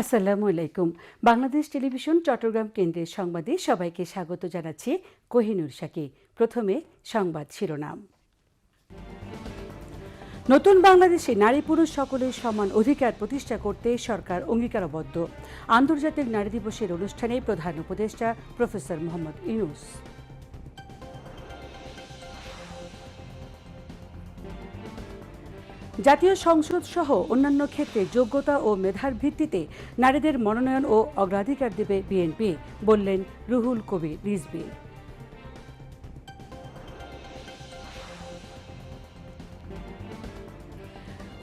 আসসালামু আলাইকুম। বাংলাদেশ টেলিভিশন চট্টগ্রাম কেন্দ্রের সংবাদে সবাইকে স্বাগত জানাচ্ছি কোহিনুর শাকি প্রথমে সংবাদ শিরোনাম। নতুন বাংলাদেশে নারী পুরুষ সকলের সমান অধিকার প্রতিষ্ঠা করতে সরকার অঙ্গীকারবদ্ধ। আন্তর্জাতিক নারী দিবসের অনুষ্ঠানে প্রধান উপদেষ্টা প্রফেসর মোহাম্মদ ইউনুস। জাতীয় সংসদ সহ অন্যান্য ক্ষেত্রে যোগ্যতা ও মেধার ভিত্তিতে নারীদের মনোনয়ন ও অগ্রাধিকার দেবে বিএনপি বললেন রুহুল কবির রিজভী।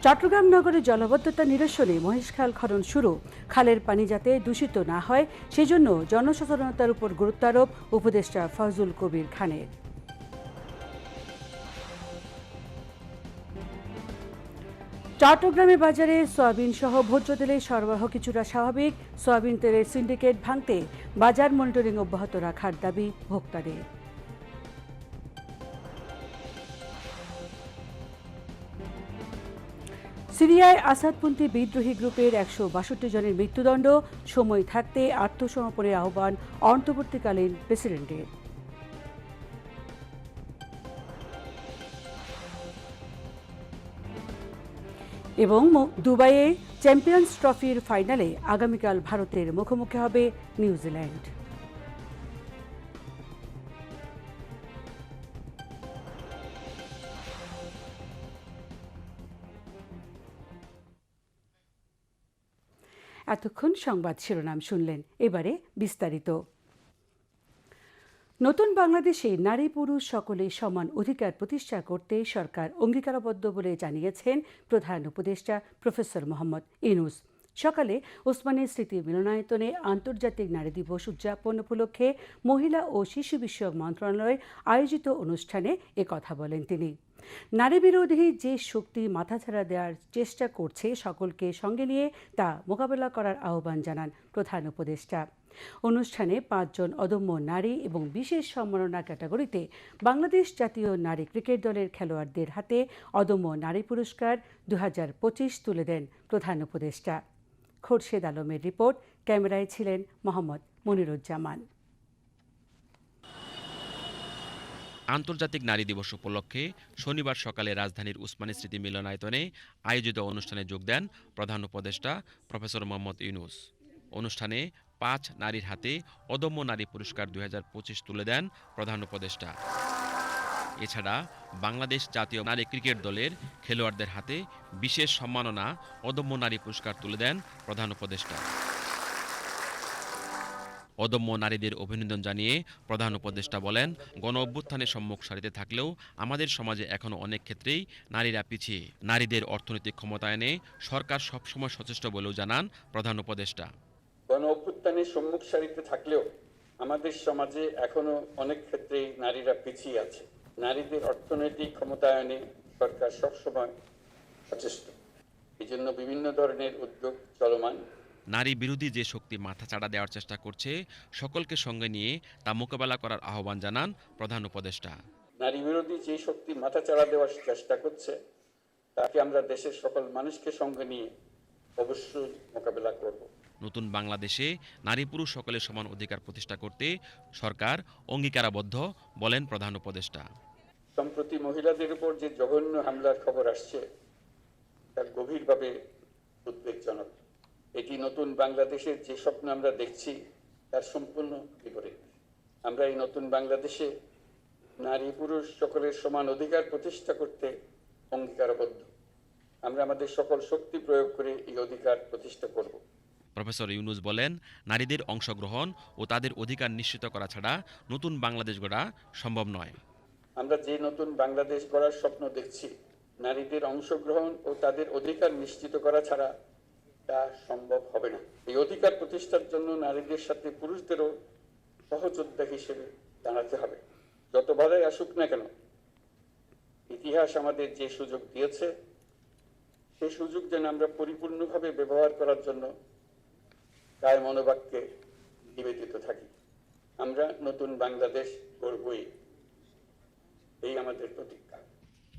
চট্টগ্রাম নগরে জলবদ্ধতা নিরসনে মহেশখাল খনন শুরু। খালের পানি যাতে দূষিত না হয়, সেজন্য জনসচেতনতার উপর গুরুত্বারোপ উপদেষ্টা ফজল কবির খানের। চট্টগ্রামে বাজারে সয়াবিন সহ ভোজ্য তেলের সরবরাহ কিছুটা স্বাভাবিক। সয়াবিন তেলের সিন্ডিকেট ভাঙতে বাজার মনিটরিং অব্যাহত রাখার দাবি ভোক্তাদের। সিরিয়ায় আসাদপন্থী বিদ্রোহী গ্রুপের একশো বাষট্টি জনের মৃত্যুদণ্ড, সময় থাকতে আত্মসমর্পণের আহ্বান অন্তর্বর্তীকালীন প্রেসিডেন্টের। এবং দুবাইয়ে চ্যাম্পিয়ন্স ট্রফির ফাইনালে আগামীকাল ভারতের মুখোমুখি হবে নিউজিল্যান্ড। এতক্ষণ সংবাদ শিরোনাম শুনলেন। এবারে বিস্তারিত। নতুন বাংলাদেশে নারী পুরুষ সকলে সমান অধিকার প্রতিষ্ঠা করতে সরকার অঙ্গীকারবদ্ধ বলে জানিয়েছেন প্রধান উপদেষ্টা প্রফেসর মোহাম্মদ ইনুস সকালে ওসমানী স্মৃতি মিলনায়তনে আন্তর্জাতিক নারী দিবস উদযাপন উপলক্ষে মহিলা ও শিশু বিষয়ক মন্ত্রণালয় আয়োজিত অনুষ্ঠানে কথা বলেন তিনি। নারী বিরোধী যে শক্তি মাথাছাড়া দেওয়ার চেষ্টা করছে সকলকে সঙ্গে নিয়ে তা মোকাবেলা করার আহ্বান জানান প্রধান উপদেষ্টা। অনুষ্ঠানে পাঁচজন অদম্য নারী এবং বিশেষ সম্মাননা ক্যাটাগরিতে বাংলাদেশ জাতীয় নারী ক্রিকেট দলের খেলোয়াড়দের হাতে অদম্য নারী পুরস্কার দুই হাজার পঁচিশ তুলে দেন প্রধান উপদেষ্টা। খোরশেদ আলমের রিপোর্ট, ক্যামেরায় ছিলেন মোহাম্মদ মনিরুজ্জামান। আন্তর্জাতিক নারী দিবস উপলক্ষে শনিবার সকালে রাজধানীর উসমানী স্মৃতি মিলনায়তনে আয়োজিত অনুষ্ঠানে যোগ দেন প্রধান উপদেষ্টা প্রফেসর মোহাম্মদ ইউনুস। অনুষ্ঠানে পাঁচ নারীর হাতে অদম্য নারী পুরস্কার দুই হাজার পঁচিশ তুলে দেন প্রধান উপদেষ্টা। এছাড়া বাংলাদেশ জাতীয় নারী ক্রিকেট দলের খেলোয়াড়দের হাতে বিশেষ সম্মাননা, অদম্য নারী পুরস্কার তুলে দেন প্রধান উপদেষ্টা। অদম্য নারীদের অভিনন্দন জানিয়ে প্রধান উপদেষ্টা বলেন, গণ অভ্যুত্থানের সম্মুখ সারিতে থাকলেও আমাদের সমাজে এখনও অনেক ক্ষেত্রেই নারীরা পিছিয়ে। নারীদের অর্থনৈতিক ক্ষমতায়নে সরকার সবসময় সচেষ্ট বলেও জানান প্রধান উপদেষ্টা। গণ অভ্যুত্থানের সম্মুখ সারিতে থাকলেও আমাদের সমাজে এখনও অনেক ক্ষেত্রেই নারীরা পিছিয়ে আছে। নারীদের অর্থনৈতিক ক্ষমতায়নে সরকার সবসময় সচেষ্ট। এই জন্য বিভিন্ন ধরনের উদ্যোগ চলমান। নারী বিরোধী যে শক্তি মাথাচাড়া দেওয়ার চেষ্টা করছে সকলকে সঙ্গে নিয়ে তা মোকাবেলা করার আহ্বান জানান প্রধান উপদেষ্টা। নারী বিরোধী যে শক্তি মাথাচাড়া দেওয়ার চেষ্টা করছে তাকে আমরা দেশের সকল মানুষকে সঙ্গে নিয়ে অবশ্যই মোকাবেলা করব। নতুন বাংলাদেশে নারী পুরুষ সকলের সমান অধিকার প্রতিষ্ঠা করতে সরকার অঙ্গীকারাবদ্ধ, বলেন প্রধান উপদেষ্টা। সম্প্রতি মহিলাদের উপর যে জঘন্য হামলার খবর আসছে তা গভীরভাবে উদ্বেগজনক। এটি নতুন বাংলাদেশের যে স্বপ্ন আমরা দেখছি, তার সম্পূর্ণ বিপরীত। আমরা এই নতুন বাংলাদেশে নারী পুরুষ সকলের সমান অধিকার প্রতিষ্ঠা করতে অঙ্গীকারবদ্ধ। আমরা আমাদের সকল শক্তি প্রয়োগ করে এই অধিকার প্রতিষ্ঠা করব। প্রফেসর ইউনুস বলেন, নারীদের অংশগ্রহণ ও তাদের অধিকার নিশ্চিত করা ছাড়া নতুন বাংলাদেশ গড়া সম্ভব নয়। আমরা যে নতুন বাংলাদেশ গড়ার স্বপ্ন দেখছি, নারীদের অংশগ্রহণ ও তাদের অধিকার নিশ্চিত করা ছাড়া তা সম্ভব হবে না। এই অধিকার প্রতিষ্ঠার জন্য নারীদের সাথে পুরুষদেরও সহযোদ্ধা হিসেবে দাঁড়াতে হবে। যত বাধাই আসুক না কেন, ইতিহাস আমাদের যে সুযোগ দিয়েছে, সেই সুযোগ যেন আমরা পরিপূর্ণভাবে ব্যবহার করার জন্য কায় মনোবাক্যে নিবেদিত থাকি। আমরা নতুন বাংলাদেশ গড়বই। এই আমাদের প্রতিজ্ঞা।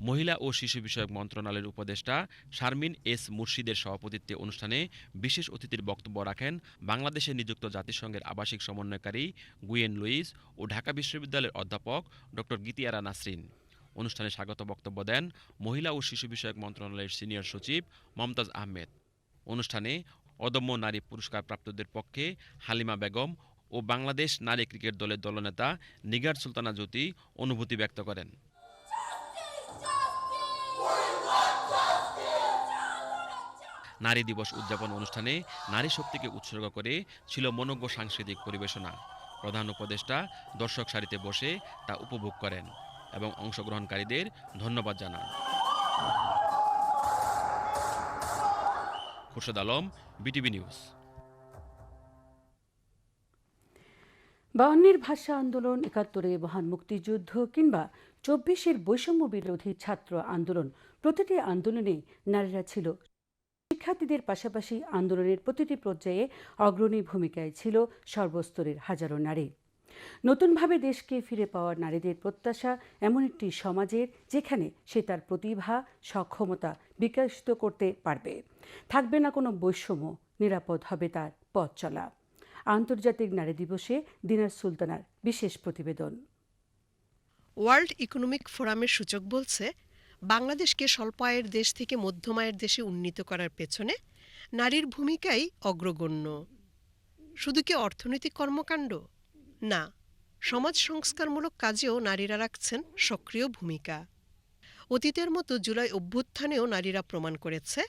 মহিলা ও শিশু বিষয়ক মন্ত্রণালয়ের উপদেষ্টা শারমিন এস মুর্শিদের সভাপতিত্বে অনুষ্ঠানে বিশেষ অতিথির বক্তব্য রাখেন বাংলাদেশে নিযুক্ত জাতিসংঘের আবাসিক সমন্বয়কারী গুয়েন লুইস ও ঢাকা বিশ্ববিদ্যালয়ের অধ্যাপক ড গীতিয়ারা নাসরিন। অনুষ্ঠানে স্বাগত বক্তব্য দেন মহিলা ও শিশু বিষয়ক মন্ত্রণালয়ের সিনিয়র সচিব মমতাজ আহমেদ। অনুষ্ঠানে অদম্য নারী পুরস্কার প্রাপ্তদের পক্ষে হালিমা বেগম ও বাংলাদেশ নারী ক্রিকেট দলের দলনেতা নিগার সুলতানা জ্যোতি অনুভূতি ব্যক্ত করেন। নারী দিবস উদযাপন অনুষ্ঠানে নারী শক্তিকে উৎসর্গ করে ছিল মনোজ্ঞ সাংস্কৃতিক পরিবেশনা। প্রধান উপদেষ্টা দর্শক সারিতে বসে তা উপভোগ করেন এবং অংশগ্রহণকারীদের ধন্যবাদ জানান। Khurshed Alam, BTV news. বায়ান্নের ভাষা আন্দোলন, একাত্তরে মহান মুক্তিযুদ্ধ কিংবা চব্বিশের বৈষম্য বিরোধী ছাত্র আন্দোলন, প্রতিটি আন্দোলনে নারীরা ছিল। শিক্ষার্থীদের পাশাপাশি আন্দোলনের প্রতিটি পর্যায়ে অগ্রণী ভূমিকায় ছিল সর্বস্তরের হাজারো নারী। নতুনভাবে দেশকে ফিরে পাওয়া নারীদের প্রত্যাশা এমন একটি সমাজের যেখানে সে তার প্রতিভা, সক্ষমতা বিকশিত করতে পারবে। থাকবে না কোনো বৈষম্য, নিরাপদ হবে তার পথ চলা। আন্তর্জাতিক নারী দিবসে দিনার সুলতানার বিশেষ প্রতিবেদন। ওয়ার্ল্ড ইকোনমিক ফোরামের সূচক বলছে, বাংলাদেশকে স্বল্প আয়ের দেশ থেকে মধ্যম আয়ের দেশে উন্নীত করার পেছনে নারীর ভূমিকাই অগ্রগণ্য। শুধু কি অর্থনৈতিক কর্মকাণ্ড? না সমাজ সংস্কারমূলক কাজেও নারীরা রাখছেন সক্রিয় ভূমিকা। অতীতের মতো জুলাই অভ্যুত্থানেও নারীরা প্রমাণ করেছে,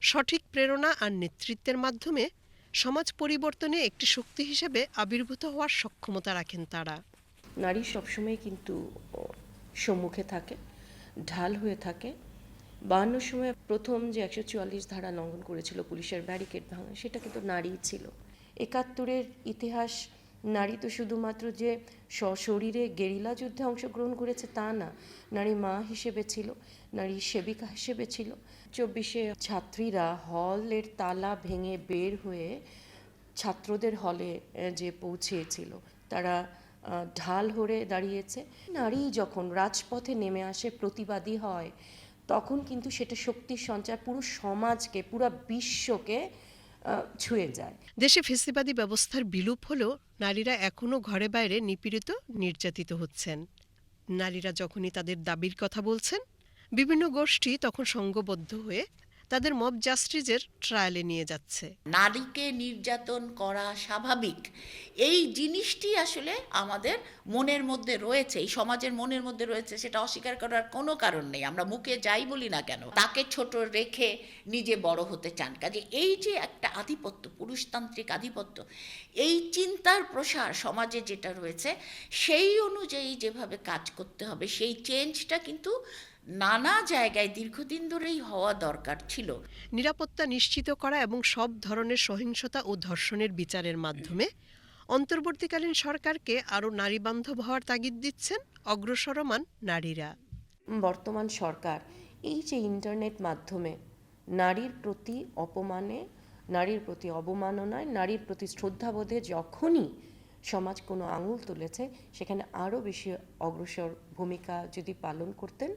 সঠিক প্রেরণা আর নেতৃত্বের মাধ্যমে সমাজ পরিবর্তনে একটি শক্তি হিসেবে আবির্ভূত হওয়ার সক্ষমতা রাখেন তারা। নারী সবসময় কিন্তু সম্মুখে থাকে, ঢাল হয়ে থাকে। বাহান্ন সময় প্রথম যে একশো চুয়াল্লিশ ধারা লঙ্ঘন করেছিল পুলিশের ব্যারিকেড ভাঙা, সেটা কিন্তু নারীই ছিল। একাত্তরের ইতিহাস নারী তো শুধুমাত্র যে সশরীরে গেরিলা যুদ্ধে অংশগ্রহণ করেছে তা না, নারী মা হিসেবে ছিল, নারী সেবিকা হিসেবে ছিল। চব্বিশে ছাত্রীরা হলের তালা ভেঙে বের হয়ে ছাত্রদের হলে যে পৌঁছেছিল, তারা ঢাল হয়ে দাঁড়িয়েছে। নারী যখন রাজপথে নেমে আসে, প্রতিবাদী হয়, তখন কিন্তু সেটা শক্তির সঞ্চার পুরো সমাজকে, পুরো বিশ্বকে ছুঁয়ে যায়। দেশে ফেসিবাদী ব্যবস্থার বিলুপ হলেও নারীরা এখনও ঘরে বাইরে নিপীড়িত, নির্যাতিত হচ্ছেন। নারীরা যখনই তাদের দাবির কথা বলছেন, বিভিন্ন গোষ্ঠী তখন সঙ্গবদ্ধ হয়ে তাদের মব জাস্টিসের ট্রায়ালে নিয়ে যাচ্ছে। নারীকে নির্যাতন করা স্বাভাবিক। এই জিনিসটি আসলে আমাদের মনের মধ্যে রয়েছে, এই সমাজের মনের মধ্যে রয়েছে, সেটা অস্বীকার করার কোনো কারণ নেই। আমরা মুখে যাই বলি না কেন, তাকে ছোট রেখে নিজে বড় হতে চান। কাজে এই যে একটা আধিপত্য, পুরুষতান্ত্রিক আধিপত্য, এই চিন্তার প্রসার সমাজে যেটা রয়েছে, সেই অনুযায়ী যেভাবে কাজ করতে হবে, সেই চেঞ্জটা কিন্তু নানা জায়গায় দীর্ঘদিন ধরেই হওয়া দরকার ছিল। নিরাপত্তা নিশ্চিত করা এবং সব ধরনের সহিংসতা ও ধর্ষণের বিচারের মাধ্যমে অন্তর্বর্তীকালীন সরকারকে আরও নারীবান্ধব হওয়ার তাগিদ দিচ্ছেন অগ্রসরমান নারীরা। বর্তমান সরকার এই যে ইন্টারনেট মাধ্যমে নারীর প্রতি অপমানে নারীর প্রতি অবমাননায় নারীর প্রতি শ্রদ্ধাবোধে যখনই সমাজ কোনো আঙুল তুলেছে সেখানে আরও বেশি অগ্রসর ভূমিকা যদি পালন করতেন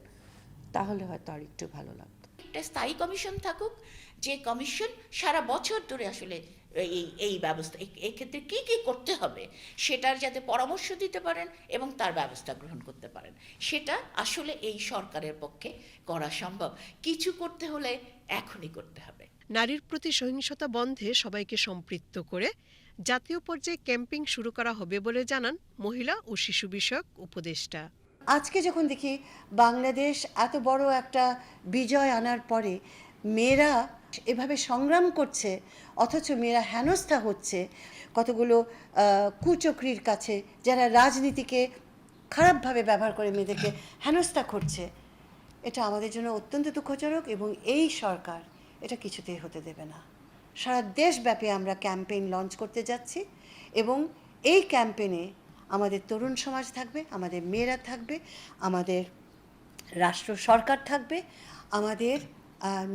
তাহলে হয়তো আর একটু ভালো লাগতো। একটা স্থায়ী কমিশন থাকুক যে কমিশন সারা বছর ধরে আসলে এই এই ব্যবস্থা এই- এই ক্ষেত্রে কি কি করতে হবে সেটার যাতে পরামর্শ দিতে পারেন এবং তার ব্যবস্থা গ্রহণ করতে পারেন। সেটা আসলে এই সরকারের পক্ষে করা সম্ভব। কিছু করতে হলে এখনই করতে হবে। নারীর প্রতি সহিংসতা বন্ধে সবাইকে সম্পৃক্ত করে জাতীয় পর্যায়ে ক্যাম্পিং শুরু করা হবে বলে জানান মহিলা ও শিশু বিষয়ক উপদেষ্টা। আজকে যখন দেখি বাংলাদেশ এত বড় একটা বিজয় আনার পরে মেয়েরা এভাবে সংগ্রাম করছে, অথচ মেয়েরা হেনস্থা হচ্ছে, কতগুলো কুচক্রির কাছে যারা রাজনীতিকে খারাপভাবে ব্যবহার করে মেয়েদেরকে হেনস্থা করছে, এটা আমাদের জন্য অত্যন্ত দুঃখজনক এবং এই সরকার এটা কিছুতেই হতে দেবে না। সারা দেশব্যাপী আমরা ক্যাম্পেইন লঞ্চ করতে যাচ্ছি এবং এই ক্যাম্পেইনে আমাদের তরুণ সমাজ থাকবে আমাদের মেয়েরা থাকবে আমাদের রাষ্ট্র সরকার থাকবে আমাদের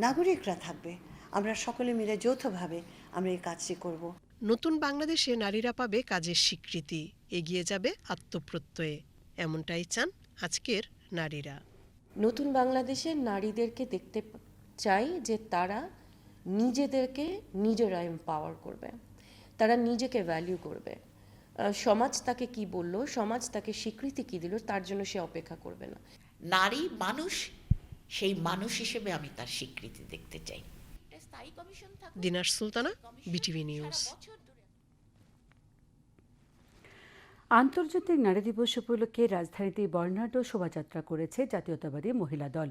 নাগরিকরা থাকবে। আমরা সকলে মিলে যৌথভাবে আমরা এই কাজটি করব। নতুন বাংলাদেশে নারীরা পাবে কাজের স্বীকৃতি এগিয়ে যাবে আত্মপ্রত্যয়ে। এমনটাই চান আজকের নারীরা। নতুন বাংলাদেশে নারীদেরকে দেখতে চাই যে তারা নিজেদেরকে নিজেরা এম্পাওয়ার করবে তারা নিজেকে ভ্যালিউ করবে। সমাজ তাকে কি বলল সমাজ তাকে স্বীকৃতি কি দিল তার জন্য সে অপেক্ষা করবে না। নারী মানুষ সেই মানুষ হিসেবে আমি তার স্বীকৃতি দেখতে চাই। দিনার সুলতানা বিটিভি নিউজ বছর ধরে আন্তর্জাতিক নারী দিবস উপলক্ষে রাজধানীতে বর্ণাঢ্য শোভাযাত্রা করেছে জাতীয়তাবাদী মহিলা দল।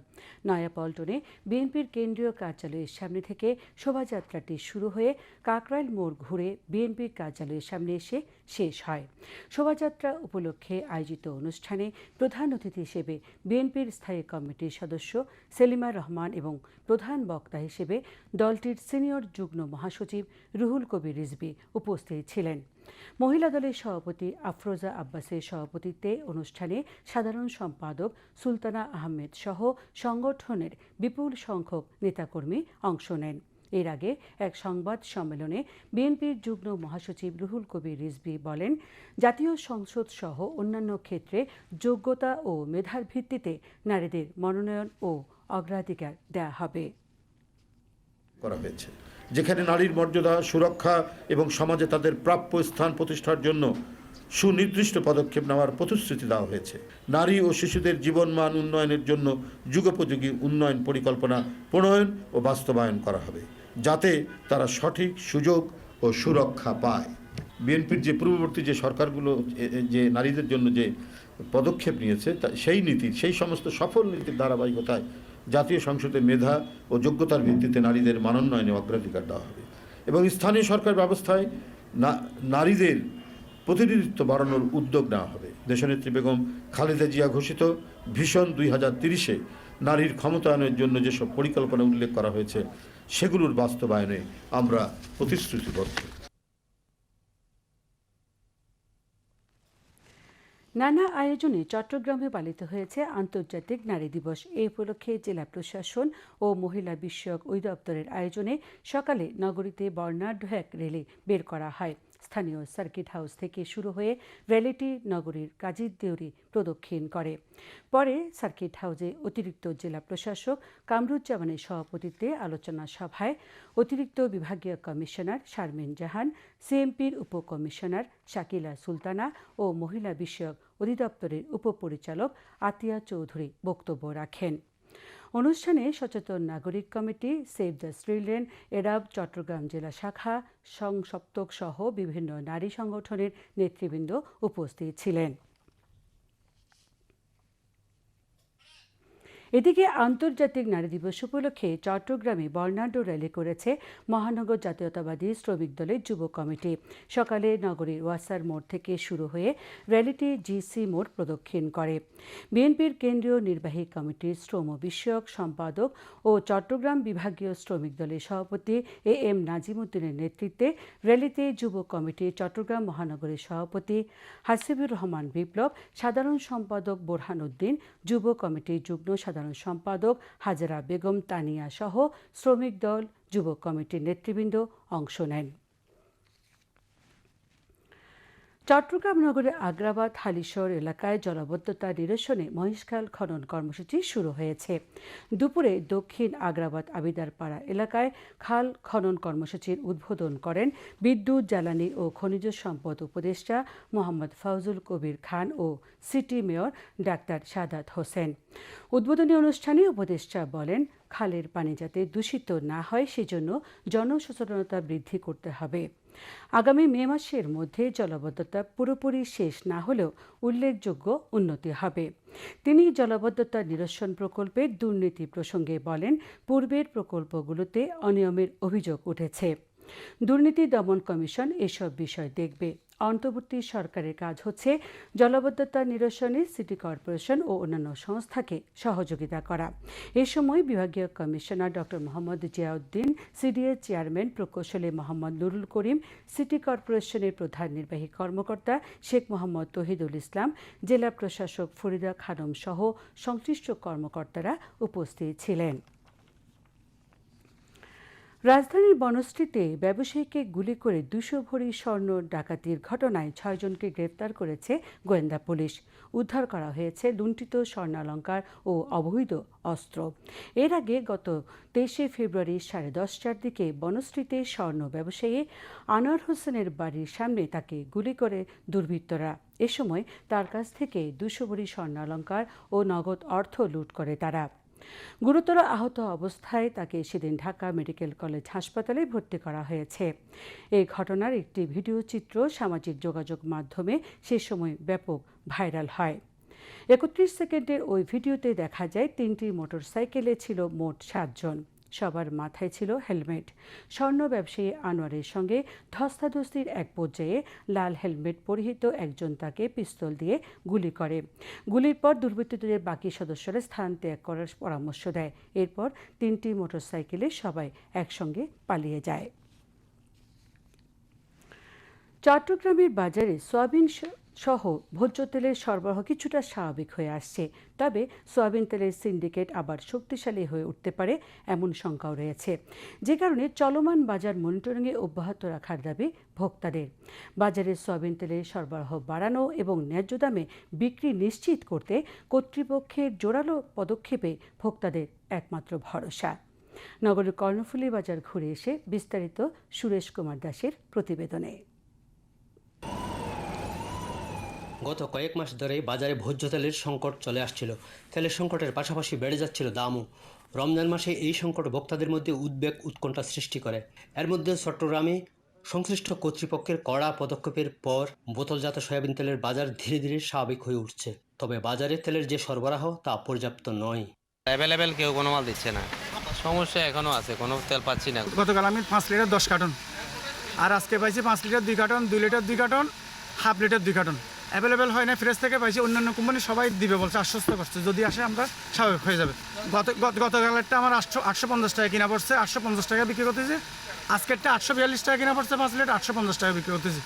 নয়াপল্টনে বিএনপির কেন্দ্রীয় কার্যালয়ের সামনে থেকে শোভাযাত্রাটি শুরু হয়ে কাকরাইল মোড় ঘুরে বিএনপির কার্যালয়ের সামনে এসে শেষ হয়। শোভাযাত্রা উপলক্ষে আয়োজিত অনুষ্ঠানে প্রধান অতিথি হিসেবে বিএনপির স্থায়ী কমিটির সদস্য সেলিমা রহমান এবং প্রধান বক্তা হিসেবে দলটির সিনিয়র যুগ্ম মহাসচিব রুহুল কবির রিজভী উপস্থিত ছিলেন। মহিলা দলের সভাপতি আফরোজা আব্বাসের সভাপতিত্বে অনুষ্ঠানে সাধারণ সম্পাদক সুলতানা আহমেদ সহ সংগঠনের বিপুল সংখ্যক নেতাকর্মী অংশ নেন। এর আগে এক সংবাদ সম্মেলনে বিএনপির যুগ্ম মহাসচিব রুহুল কবির রিজভী বলেন, জাতীয় সংসদ সহ অন্যান্য ক্ষেত্রে যোগ্যতা ও মেধার ভিত্তিতে নারীদের মনোনয়ন ও অগ্রাধিকার দেয়া হবে। করা হয়েছে। যেখানে নারীর মর্যাদা, সুরক্ষা এবং সমাজে তাদের প্রাপ্য স্থান প্রতিষ্ঠার জন্য সুনির্দিষ্ট পদক্ষেপ নেওয়ার প্রতিশ্রুতি দেওয়া হয়েছে। নারী ও শিশুদের জীবনমান উন্নয়নের জন্য যুগোপযোগী উন্নয়ন পরিকল্পনা প্রণয়ন ও বাস্তবায়ন করা হবে, যাতে তারা সঠিক সুযোগ ও সুরক্ষা পায়। বিএনপির যে পূর্ববর্তী যে সরকারগুলো যে নারীদের জন্য যে পদক্ষেপ নিয়েছে সেই নীতির সেই সমস্ত সফল নীতির ধারাবাহিকতায় জাতীয় সংসদে মেধা ও যোগ্যতার ভিত্তিতে নারীদের মানোন্নয়নে অগ্রাধিকার দেওয়া হবে। এবং স্থানীয় সরকার ব্যবস্থায় নারীদের প্রতিনিধিত্ব বাড়ানোর উদ্যোগ নেওয়া হবে। দেশনেত্রী বেগম খালেদা জিয়া ঘোষিত ভীষণ দুই হাজার তিরিশে নারীর ক্ষমতায়নের জন্য যেসব পরিকল্পনা উল্লেখ করা হয়েছে, সেগুলোর বাস্তবায়নে আমরা প্রতিশ্রুতিবদ্ধ। নানা আয়োজনে চট্টগ্রামে পালিত হয়েছে আন্তর্জাতিক নারী দিবস। এই উপলক্ষে জেলা প্রশাসন ও মহিলা বিষয়ক অধিদপ্তরের আয়োজনে সকালে নগরীতে বর্ণাঢ্য এক রেলি বের করা হয়। স্থানীয় সার্কিট হাউস থেকে শুরু হয়ে র্যালিটি নগরীর কাজীর দেউরি প্রদক্ষিণ করে। পরে সার্কিট হাউসে অতিরিক্ত জেলা প্রশাসক কামরুজ্জামানের সভাপতিত্বে আলোচনা সভায় অতিরিক্ত বিভাগীয় কমিশনার শারমিন জাহান, সিএমপির উপকমিশনার শাকিলা সুলতানা ও মহিলা বিষয়ক অধিদপ্তরের উপপরিচালক আতিয়া চৌধুরী বক্তব্য রাখেন। অনুষ্ঠানে সচেতন নাগরিক কমিটি সেভ দ্য চিলড্রেন এরাব, চট্টগ্রাম জেলা শাখা, সংসপ্তক সহ বিভিন্ন নারী সংগঠনের নেতৃবৃন্দ উপস্থিত ছিলেন। এদিকে আন্তর্জাতিক নারী দিবস উপলক্ষে চট্টগ্রামে বর্ণাঢ্য র্যালি করেছে মহানগর জাতীয়তাবাদী শ্রমিক দলের যুব কমিটি। সকালে নগরীর ওয়াসার মোড় থেকে শুরু হয়ে র্যালিটি জিসি মোড় প্রদক্ষিণ করে। বিএনপির কেন্দ্রীয় নির্বাহী কমিটির শ্রম বিষয়ক সম্পাদক ও চট্টগ্রাম বিভাগীয় শ্রমিক দলের সভাপতি এ এম নাজিমুদ্দিনের নেতৃত্বে র্যালিতে যুব কমিটির চট্টগ্রাম মহানগরের সভাপতি হাসিবুর রহমান বিপ্লব, সাধারণ সম্পাদক বোরহান উদ্দিন, যুব কমিটির যুগ্ম সাধারণ সম্পাদক হাজারা বেগম তানিয়া সহ শ্রমিক দল যুব কমিটির নেতৃবৃন্দ অংশ নেন। চট্টগ্রাম নগরের আগ্রাবাদ, হালিশহর এলাকায় জলাবদ্ধতা নিরসনে মহেশখাল খনন কর্মসূচি শুরু হয়েছে। দুপুরে দক্ষিণ আগ্রাবাদ আবিদারপাড়া এলাকায় খাল খনন কর্মসূচির উদ্বোধন করেন বিদ্যুৎ, জ্বালানি ও খনিজ সম্পদ উপদেষ্টা মোহাম্মদ ফাউজুল কবির খান ও city mayor doctor Sadat Hossain. উদ্বোধনী অনুষ্ঠানে উপদেষ্টা বলেন, খালের পানি যাতে দূষিত না হয়, সেজন্য জনসচেতনতা বৃদ্ধি করতে হবে। আগামী মে মাসের মধ্যে জলবদ্ধতা পুরোপুরি শেষ না হলেও উল্লেখযোগ্য উন্নতি হবে। তিনি জলবদ্ধতা নিরসন প্রকল্পের দুর্নীতি প্রসঙ্গে বলেন, পূর্বের প্রকল্পগুলোতে অনিয়মের অভিযোগ উঠেছে। দুর্নীতি দমন কমিশন এসব বিষয় দেখবে। অন্তর্বর্তী সরকারের কাজ হচ্ছে জলাবদ্ধতা নিরসনে সিটি কর্পোরেশন ও অন্যান্য সংস্থাকে সহযোগিতা করা। এ সময় বিভাগীয় commissioner doctor Mohammad Ziauddin, CDA chairman প্রকৌশলী মোহাম্মদ নুরুল করিম, সিটি কর্পোরেশনের প্রধান নির্বাহী কর্মকর্তা শেখ মোহাম্মদ তহিদুল ইসলাম, জেলা প্রশাসক ফরিদা খানম সহ সংশ্লিষ্ট কর্মকর্তারা উপস্থিত ছিলেন। রাজধানীর বনশ্রীতে ব্যবসায়ীকে গুলি করে দুশো ভরি স্বর্ণ ডাকাতির ঘটনায় ছয়জনকে গ্রেপ্তার করেছে গোয়েন্দা পুলিশ। উদ্ধার করা হয়েছে লুণ্ঠিত স্বর্ণালঙ্কার ও অবৈধ অস্ত্র। এর আগে গত তেইশে ফেব্রুয়ারি সাড়ে দশটার দিকে বনশ্রীতে স্বর্ণ ব্যবসায়ী আনোয়ার হোসেনের বাড়ির সামনে তাকে গুলি করে দুর্বৃত্তরা। এ সময় তার কাছ থেকে দুশো ভরি স্বর্ণালঙ্কার ও নগদ অর্থ লুট করে তারা। গুরুতর আহত অবস্থায় তাকে সেদিন ঢাকা মেডিকেল কলেজ হাসপাতালে ভর্তি করা হয়েছে। এই ঘটনার একটি ভিডিও চিত্র সামাজিক যোগাযোগ মাধ্যমে সে সময় ব্যাপক ভাইরাল হয়। একত্রিশ সেকেন্ডের ওই ভিডিওতে দেখা যায়, তিনটি মোটরসাইকেলে ছিল মোট সাতজন। সবার মাথায় ছিল হেলমেট। স্বর্ণ ব্যবসায়ী আনোয়ারের সঙ্গে ধস্তাধস্তির এক পর্যায়ে লাল হেলমেট পরিহিত একজন তাকে পিস্তল দিয়ে গুলি করে। গুলির পর দুর্বৃত্তদের বাকি সদস্যরা স্থান ত্যাগ করার পরামর্শ দেয়। এরপর তিনটি মোটরসাইকেলে সবাই একসঙ্গে পালিয়ে যায়। চট্টগ্রামের বাজারে সয়াবিন সহ ভোজ্য তেলের সরবরাহ কিছুটা স্বাভাবিক হয়ে আসছে। তবে সয়াবিন তেলের সিন্ডিকেট আবার শক্তিশালী হয়ে উঠতে পারে এমন শঙ্কাও রয়েছে। যে কারণে চলমান বাজার মনিটরিংয়ে অব্যাহত রাখার দাবি ভোক্তাদের। বাজারে সয়াবিন তেলের সরবরাহ বাড়ানো এবং ন্যায্য দামে বিক্রি নিশ্চিত করতে কর্তৃপক্ষের জোরালো পদক্ষেপে ভোক্তাদের একমাত্র ভরসা। নগরের কর্ণফুলী বাজার ঘুরে এসে বিস্তারিত সুরেশ কুমার দাসের প্রতিবেদনে। গত কয়েক মাস ধরেই বাজারে ভোজ্য তেলের সংকট চলে আসছিল। তেলের সংকটের পাশাপাশি বেড়ে যাচ্ছিল দামও। রমজান মাসে এই সংকট ভোক্তাদের মধ্যে উদ্বেগ উৎকণ্ঠা সৃষ্টি করে। এর মধ্যে চট্টগ্রামে সংশ্লিষ্ট কর্তৃপক্ষের কড়া পদক্ষেপের পর বোতলজাত সয়াবিন তেলের বাজার ধীরে ধীরে স্বাভাবিক হয়ে উঠছে। তবে বাজারে তেলের যে সরবরাহ তা পর্যাপ্ত নয়। অ্যাভেলেবেল কেউ কোনো মাল দিচ্ছে না। সমস্যা এখনও আছে কোনো তেল পাচ্ছি না। গতকাল আমি পাঁচ লিটার দশ কার্টন আর আজকে পাইছি পাঁচ লিটার দুই কার্টন দুই লিটার দুই কার্টন হাফ লিটার দুই কার্টন। অ্যাভেলেবেল হয় না ফ্রেশ থেকে পাইছি, অন্যান্য কোম্পানি সবাই দিবে বলছে, আশ্বস্ত করছে। যদি আসে আমরা স্বাভাবিক হয়ে যাবে। গত গত- গতকালেরটা আমার আটশো আটশো পঞ্চাশ টাকা কিনা পড়ছে, আটশো পঞ্চাশ টাকা বিক্রি করতেছি। আজকেরটা আটশো বিয়াল্লিশ টাকা কিনা পড়ছে, পাঁচ লিটার আটশো পঞ্চাশ টাকা বিক্রি করতেছি।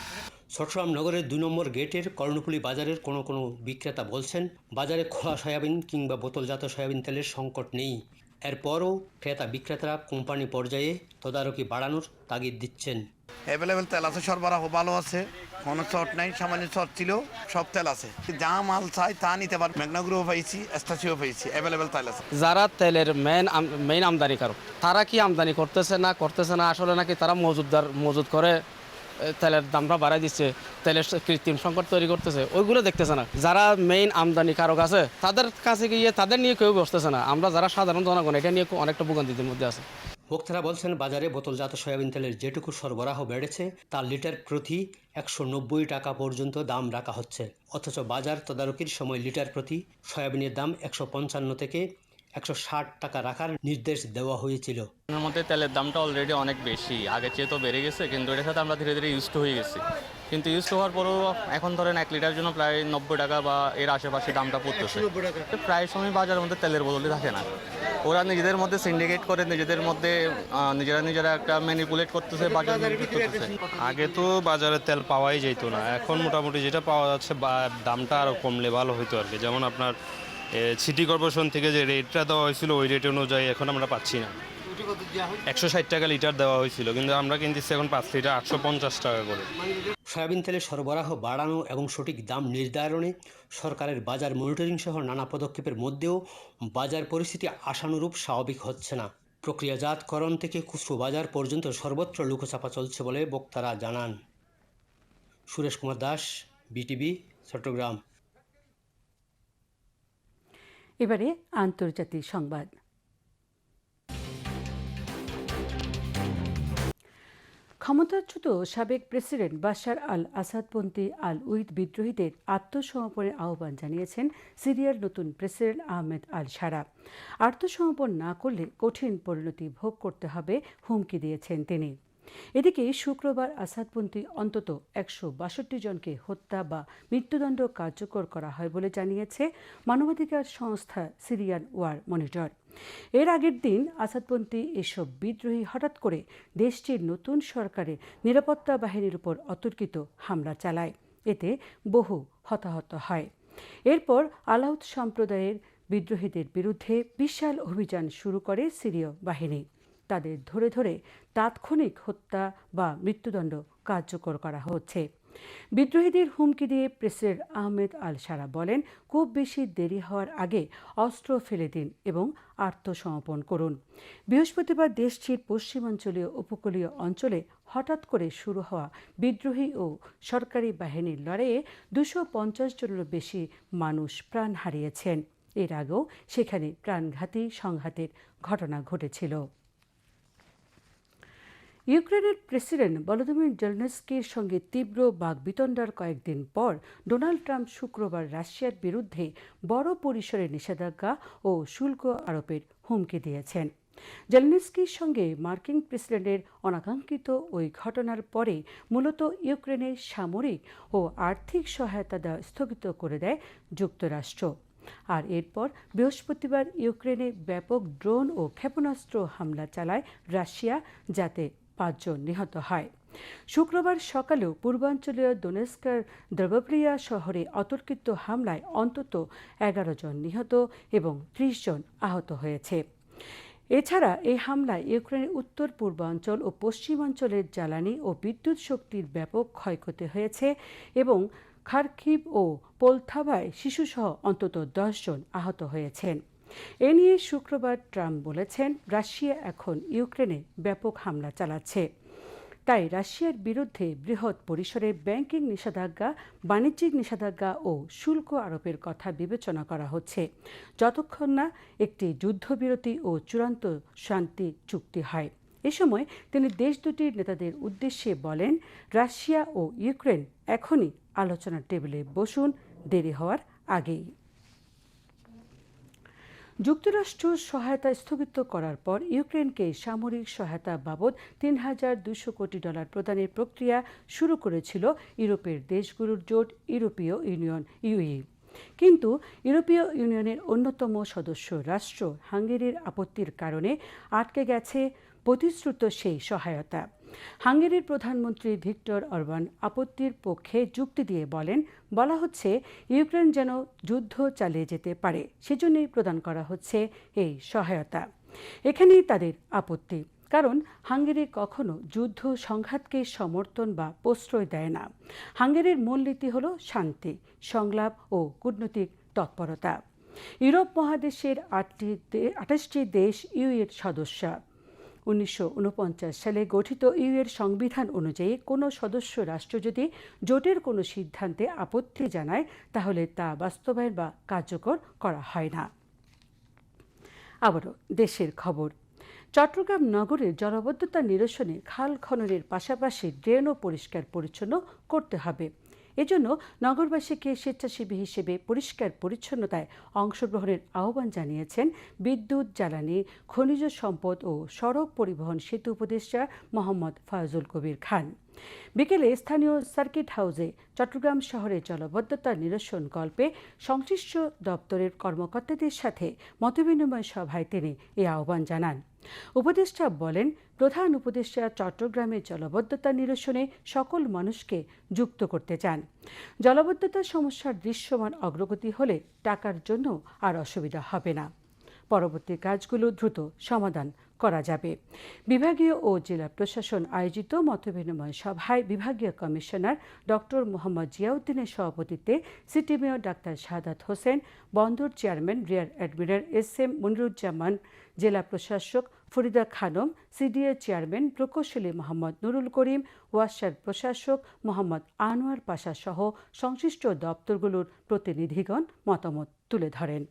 চট্টগ্রাম নগরের দুই নম্বর গেটের কর্ণফুলী বাজারের কোনো কোনো বিক্রেতা বলছেন, বাজারে খোলা সয়াবিন কিংবা বোতলজাত সয়াবিন তেলের সংকট নেই। এরপরও ক্রেতা বিক্রেতারা কোম্পানি পর্যায়ে তদারকি বাড়ানোর তাগিদ দিচ্ছেন। অ্যাভেলেবেল তেল আছে সরবরাহ ভালো আছে। কোনো চট নাই সামান্য চট ছিল সব তেল আছে। যা মাল চাই তা নিতে পার মেঘনাগুড়িও পাইছি এস্টাচিও পাইছি অ্যাভেলেবেল তেল আছে। যারা তেলের মেন মেইন আমদানিকারক তারা কি আমদানি করতেছে না করতেছে না? আসলে নাকি তারা মজুদদার মজুদ করে? তেলের দামটা বাড়াই দিচ্ছে, তেলের কৃত্রিম সংকট তৈরি করতেছে, ওইগুলো দেখতেছে না। যারা মেইন আমদানিকারক আছে, তাদের কাছে গিয়ে, তাদের নিয়ে কেউ বসতেছে না। আমরা যারা সাধারণ জনগণ, এটা নিয়ে অনেকটা ভোগান্তিদের মধ্যে আছে। ভোক্তারা বলছেন, বাজারে বোতলজাত সয়াবিন তেলের যেটুকু সরবরাহ বেড়েছে, তার লিটার প্রতি একশো নব্বই টাকা পর্যন্ত দাম রাখা হচ্ছে। অথচ বাজার তদারকির সময় লিটার প্রতি সয়াবিনের দাম একশো পঞ্চান্ন থেকে একশো ষাট টাকা রাখার নির্দেশ দেওয়া হয়েছিল। এর মধ্যে তেলের দামটা অলরেডি অনেক বেশি। আগে চেয়ে তো বেড়ে গেছে কিন্তু এটার সাথে আমরা ধীরে ধীরে ইউজ হয়ে গেছি। কিন্তু ইউজ হওয়ার পরেও এখন ধরেন এক লিটার জন্য প্রায় নব্বই টাকা বা এর আশেপাশে দামটা পড়তেছে। প্রায় সময় বাজারের মধ্যে তেলের বদলি থাকে না। ওরা নিজেদের মধ্যে সিন্ডিকেট করে নিজেদের মধ্যে নিজেরা নিজেরা একটা ম্যানিপুলেট করতেছে বাজার করতেছে। আগে তো বাজারে তেল পাওয়াই যেত না। এখন মোটামুটি যেটা পাওয়া যাচ্ছে বা- দামটা আরও কমলে ভালো হতো আর কি। যেমন আপনার সিটি কর্পোরেশন থেকে যে রেটটা দেওয়া হয়েছিল ওই রেট অনুযায়ী এখন আমরা পাচ্ছি না। একশো ষাট টাকা লিটার দেওয়া হয়েছিল কিন্তু আমরা কিনতেছি এখন পাঁচ লিটার আটশো পঞ্চাশ টাকা করে। সয়াবিন তেলের সরবরাহ বাড়ানো এবং সঠিক দাম নির্ধারণে সরকারের বাজার মনিটরিং সহ নানা পদক্ষেপের মধ্যেও বাজার পরিস্থিতি আশানুরূপ স্বাভাবিক হচ্ছে না। প্রক্রিয়াজাতকরণ থেকে খুচরো বাজার পর্যন্ত সর্বত্র লুকোচাপা চলছে বলে বক্তারা জানান। সুরেশ কুমার দাস বিটিভি চট্টগ্রাম। এবারে আন্তর্জাতিক সংবাদ। ক্ষমতাচ্যুত সাবেক প্রেসিডেন্ট বাশার আল আসাদপন্থী আল উইদ বিদ্রোহীদের আত্মসমর্পণের আহ্বান জানিয়েছেন সিরিয়ার নতুন প্রেসিডেন্ট আহমেদ আল সারা। আত্মসমর্পণ না করলে কঠিন পরিণতি ভোগ করতে হবে হুমকি দিয়েছেন তিনি। এদিকে শুক্রবার আসাদপন্থী অন্তত একশো বাষট্টি জনকে হত্যা বা মৃত্যুদণ্ড কার্যকর করা হয় বলে জানিয়েছে মানবাধিকার সংস্থা সিরিয়ান ওয়ার মনিটর। এর আগের দিন আসাদপন্থী এসব বিদ্রোহী হঠাৎ করে দেশটির নতুন সরকারের নিরাপত্তা বাহিনীর উপর অতর্কিত হামলা চালায়। এতে বহু হতাহত হয়। এরপর আলাউদ সম্প্রদায়ের বিদ্রোহীদের বিরুদ্ধে বিশাল অভিযান শুরু করে সিরীয় বাহিনী। তাদের ধরে ধরে তাৎক্ষণিক হত্যা বা মৃত্যুদণ্ড কার্যকর করা হচ্ছে। বিদ্রোহীদের হুমকি দিয়ে প্রেসিডেন্ট আহমেদ আল সারা বলেন, খুব বেশি দেরি হওয়ার আগে অস্ত্র ফেলে দিন এবং আত্মসমর্পণ করুন। বৃহস্পতিবার দেশটির পশ্চিমাঞ্চলীয় উপকূলীয় অঞ্চলে হঠাৎ করে শুরু হওয়া বিদ্রোহী ও সরকারি বাহিনীর লড়াইয়ে দুশো পঞ্চাশ জনেরও বেশি মানুষ প্রাণ হারিয়েছেন। এর আগেও সেখানে প্রাণঘাতী সংঘাতের ঘটনা ঘটেছিল। ইউক্রেনের প্রেসিডেন্ট ভলোদিমির জেলনেস্কির সঙ্গে তীব্র বাগবিতণ্ডার কয়েকদিন পর ডোনাল্ড ট্রাম্প শুক্রবার রাশিয়ার বিরুদ্ধে বড় পরিসরে নিষেধাজ্ঞা ও শুল্ক আরোপের হুমকি দিয়েছেন। জেলনেস্কির সঙ্গে মার্কিন প্রেসিডেন্টের অনাকাঙ্ক্ষিত ওই ঘটনার পরে মূলত ইউক্রেনের সামরিক ও আর্থিক সহায়তা দেওয়া স্থগিত করে দেয় যুক্তরাষ্ট্র। আর এরপর বৃহস্পতিবার ইউক্রেনে ব্যাপক ড্রোন ও ক্ষেপণাস্ত্র হামলা চালায় রাশিয়া, যাতে পাঁচজন নিহত হয়। শুক্রবার সকালেও পূর্বাঞ্চলীয় দোনেস্কার দ্রবপ্রিয়া শহরে অতর্কিত হামলায় অন্তত এগারো জন নিহত এবং ত্রিশ জন আহত হয়েছে। এছাড়া এই হামলায় ইউক্রেনের উত্তর পূর্বাঞ্চল ও পশ্চিমাঞ্চলের জ্বালানি ও বিদ্যুৎ শক্তির ব্যাপক ক্ষয়ক্ষতি হয়েছে এবং খার্কিভ ও পোলথাভায় শিশুসহ অন্তত দশ জন আহত হয়েছেন। এ নিয়ে শুক্রবার ট্রাম্প বলেছেন, রাশিয়া এখন ইউক্রেনে ব্যাপক হামলা চালাচ্ছে। তাই রাশিয়ার বিরুদ্ধে বৃহৎ পরিসরে ব্যাংকিং নিষেধাজ্ঞা, বাণিজ্যিক নিষেধাজ্ঞা ও শুল্ক আরোপের কথা বিবেচনা করা হচ্ছে। যতক্ষণ না একটি যুদ্ধবিরতি ও চূড়ান্ত শান্তি চুক্তি হয়। এ সময় তিনি দেশ দুটির নেতাদের উদ্দেশ্যে বলেন, রাশিয়া ও ইউক্রেন এখনই আলোচনার টেবিলে বসুন, দেরি হওয়ার আগেই। যুক্তরাষ্ট্র সহায়তা স্থগিত করার পর ইউক্রেনকে সামরিক সহায়তা বাবদ তিন হাজার দুশো কোটি ডলার প্রদানের প্রক্রিয়া শুরু করেছিল ইউরোপের দেশগুলোর জোট ইউরোপীয় ইউনিয়ন ইউই কিন্তু ইউরোপীয় ইউনিয়নের অন্যতম সদস্য রাষ্ট্র হাঙ্গেরির আপত্তির কারণে আটকে গেছে প্রতিশ্রুত সেই সহায়তা। হাঙ্গেরির প্রধানমন্ত্রী ভিক্টর অরবান আপত্তির পক্ষে যুক্তি দিয়ে বলেন, বলা হচ্ছে, ইউক্রেন যেন যুদ্ধ চালিয়ে যেতে পারে, সেজন্যই প্রদান করা হচ্ছে এই সহায়তা। এখানেই তাদের আপত্তি, কারণ হাঙ্গেরি কখনো যুদ্ধ সংঘাতকে সমর্থন বা প্রশ্রয় দেয় না। হাঙ্গেরির মূলনীতি হল শান্তি, সংলাপ ও কূটনৈতিক তৎপরতা। ইউরোপ মহাদেশের আটটি আঠাশটি দেশ ইউ এর সদস্য। উনিশশো ঊনপঞ্চাশ সালে গঠিত ইউ এর সংবিধান অনুযায়ী কোনো সদস্য রাষ্ট্র যদি জোটের কোনো সিদ্ধান্তে আপত্তি জানায়, তাহলে তা বাস্তবায়ন বা কার্যকর করা হয় না। আবারও দেশের খবর। চট্টগ্রাম নগরের জলবদ্ধতা নিরসনে খাল খননের পাশাপাশি ড্রেনও পরিষ্কার পরিচ্ছন্ন করতে হবে। এজন্য নগরবাসীকে স্বেচ্ছাসেবী হিসেবে পরিষ্কার পরিচ্ছন্নতায় অংশগ্রহণের আহ্বান জানিয়েছেন বিদ্যুৎ, জ্বালানি, খনিজ সম্পদ ও সড়ক পরিবহন সেতু উপদেষ্টা মোহাম্মদ ফয়জুল কবির খান। বিকেলে স্থানীয় সার্কিট হাউসে চট্টগ্রাম শহরে জলবদ্ধতা নিরসন গল্পে সংশ্লিষ্ট দপ্তরের কর্মকর্তাদের সাথে মতবিনিময় সভায় তিনি এ আহ্বান জানান। উপদেষ্টা বলেন, প্রধান উপদেষ্টা চট্টগ্রামের জলবদ্ধতা নিরসনে সকল মানুষকে যুক্ত করতে চান। জলবদ্ধতা সমস্যার দৃশ্যমান অগ্রগতি হলে টাকার জন্য আর অসুবিধা হবে না। পরবর্তী কাজগুলো দ্রুত সমাধান করা যাবে। বিভাগীয় ও জেলা প্রশাসন আয়োজিত মতবিনিময় সভায় বিভাগীয় কমিশনার ডক্টর মোহাম্মদ জিয়াউদ্দিনের সভাপতিত্বে city mayor doctor Shahadat Hossain, বন্দর chairman rear admiral S M Moniruzzaman, জেলা প্রশাসক ফরিদা খানম, সিডিএ চেয়ারম্যান প্রকৌশলী মোহাম্মদ নুরুল করিম, ওয়াসার প্রশাসক মোহাম্মদ আনোয়ার পাশা সহ সংশ্লিষ্ট দপ্তরগুলোর প্রতিনিধিগণ মতামত তুলে ধরেন।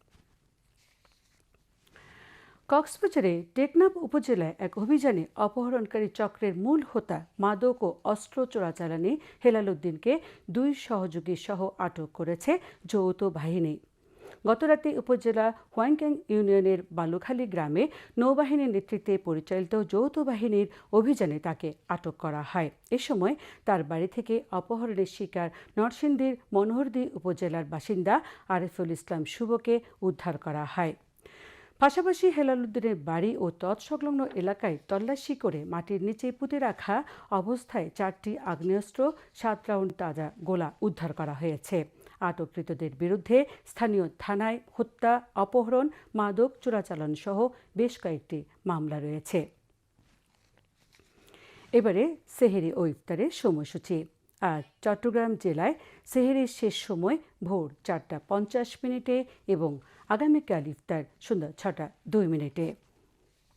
কক্সবাজারে টেকনাফ উপজেলায় এক অভিযানে অপহরণকারী চক্রের মূল হোতা, মাদক ও অস্ত্র চোরাচালানি হেলাল উদ্দিনকে দুই সহযোগী সহ আটক করেছে যৌথ বাহিনী। গতরাতে উপজেলা হোয়াংক্যাং ইউনিয়নের বালুখালী গ্রামে নৌবাহিনীর নেতৃত্বে পরিচালিত যৌথ বাহিনীর অভিযানে তাকে আটক করা হয়। এ সময় তার বাড়ি থেকে অপহরণের শিকার নরসিংদীর মনোহরদী উপজেলার বাসিন্দা আরিফুল ইসলাম শুভকে উদ্ধার করা হয়। পাশাপাশি হেলালুদ্দিনের বাড়ি ও তৎসংলগ্ন এলাকায় তল্লাশি করে মাটির নিচে পুঁতে রাখা অবস্থায় চারটি আগ্নেয়াস্ত্র, সাত রাউন্ড তাজা গোলা উদ্ধার করা হয়েছে। আটককৃতদের বিরুদ্ধে স্থানীয় থানায় হত্যা, অপহরণ, মাদক চোরাচালান সহ বেশ কয়েকটি মামলা রয়েছে। এবারে সেহেরি ও ইফতারের সময়সূচি। আর চট্টগ্রাম জেলায় সেহেরির শেষ সময় ভোর চারটা পঞ্চাশ মিনিটে এবং আগামীকাল ইফতার সন্ধ্যা ছটা দুই মিনিটে।